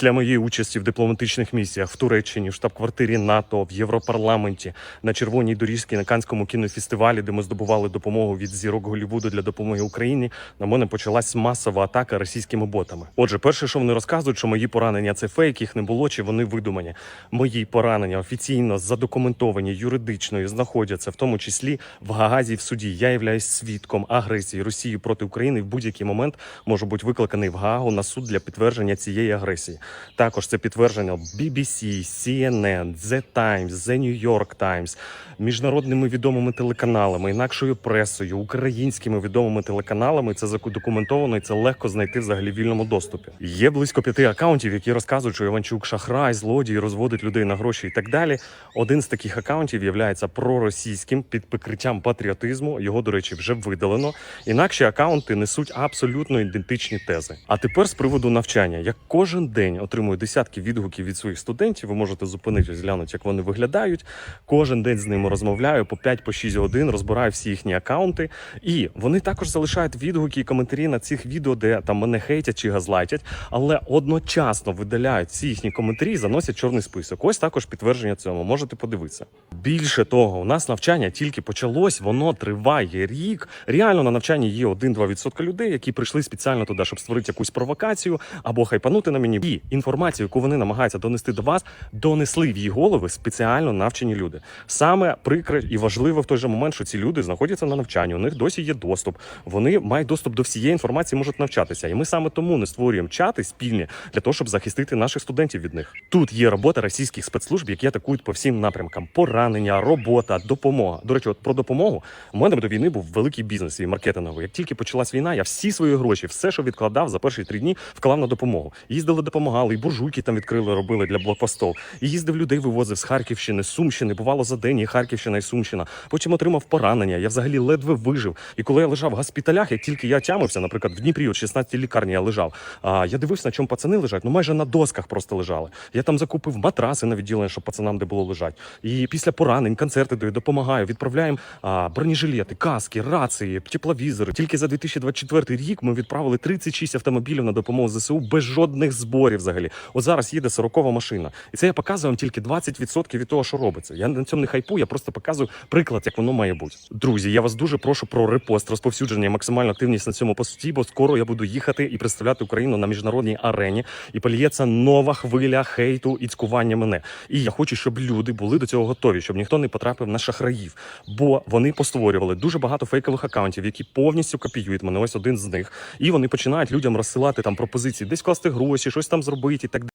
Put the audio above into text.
Після моєї участі в дипломатичних місіях в Туреччині, в штаб-квартирі НАТО, в Європарламенті, на червоній доріжці на Канському кінофестивалі, де ми здобували допомогу від зірок Голлівуду для допомоги Україні, на мене почалась масова атака російськими ботами. Отже, перше, що вони розказують, що мої поранення це фейк, їх не було чи вони видумані. Мої поранення офіційно задокументовані юридично і знаходяться в тому числі в Гаагазі в суді. Я являюсь свідком агресії Росії проти України. В будь-який момент можу бути викликаний в Гаагу на суд для підтвердження цієї агресії. Також це підтверджено BBC, CNN, The Times, The New York Times, міжнародними відомими телеканалами, інакшою пресою, українськими відомими телеканалами. Це задокументовано і це легко знайти взагалі в вільному доступі. Є близько п'яти акаунтів, які розказують, що Іванчук шахрай, злодій, розводить людей на гроші і так далі. Один з таких акаунтів є проросійським під прикриттям патріотизму. Його, до речі, вже видалено. Інакші акаунти несуть абсолютно ідентичні тези. А тепер з приводу навчання. Я кожен день отримую десятки відгуків від своїх студентів. Ви можете зупинитись, глянути, як вони виглядають. Кожен день з ними розмовляю по 5-6 годин, розбираю всі їхні акаунти. І вони також залишають відгуки і коментарі на цих відео, де там мене хейтять чи газлайтять, але одночасно видаляють всі їхні коментарі і заносять чорний список. Ось також підтвердження цьому. Можете подивитися. Більше того, у нас навчання тільки почалось, воно триває рік. Реально на навчанні є 1-2% людей, які прийшли спеціально туди, щоб створити якусь провокацію або хайпанути на мені. І інформацію, яку вони намагаються донести до вас, донесли в її голови спеціально навчені люди. Саме прикре і важливо в той же момент, що ці люди знаходяться на навчанні. У них досі є доступ. Вони мають доступ до всієї інформації, можуть навчатися. І ми саме тому не створюємо чати спільні для того, щоб захистити наших студентів від них. Тут є робота російських спецслужб, які атакують по всім напрямкам: поранення, робота, допомога. До речі, от про допомогу у мене до війни був великий бізнес і маркетинговий. Як тільки почалась війна, я всі свої гроші, все, що відкладав за перші три дні, вклав на допомогу. Їздили, допомагали, і буржуйки там відкрили, робили для блокпостов. І їздив людей, вивозив з Харківщини, Сумщини. Бувало за день і Харківщина і Сумщина. Потім отримав поранення. Я взагалі ледве вижив. І коли я лежав в госпіталях, як тільки я тямився, наприклад, в Дніпрі, от 16 лікарні я лежав. А я дивився, на чому пацани лежать. Ну майже на досках просто лежали. Я там закупив матраси на відділення, щоб пацанам де було лежать. І після поранень концерти даю, допомагаю. Відправляємо бронежилети, каски, рації, тепловізори. Тільки за 2024 рік ми відправили 36 автомобілів на допомогу ЗСУ без жодних зборів. Взагалі, от зараз їде 40 машина, і це я показую вам тільки 20% від того, що робиться. Я на цьому не хайпую, я просто показую приклад, як воно має бути. Друзі, я вас дуже прошу про репост, розповсюдження, і максимальну активність на цьому пості, бо скоро я буду їхати і представляти Україну на міжнародній арені, і поліється нова хвиля хейту і цькування мене. І я хочу, щоб люди були до цього готові, щоб ніхто не потрапив на шахраїв, бо вони постворювали дуже багато фейкових акаунтів, які повністю копіюють мене. Ось один з них, і вони починають людям розсилати там пропозиції, десь класти гроші, щось там зробити і так далі.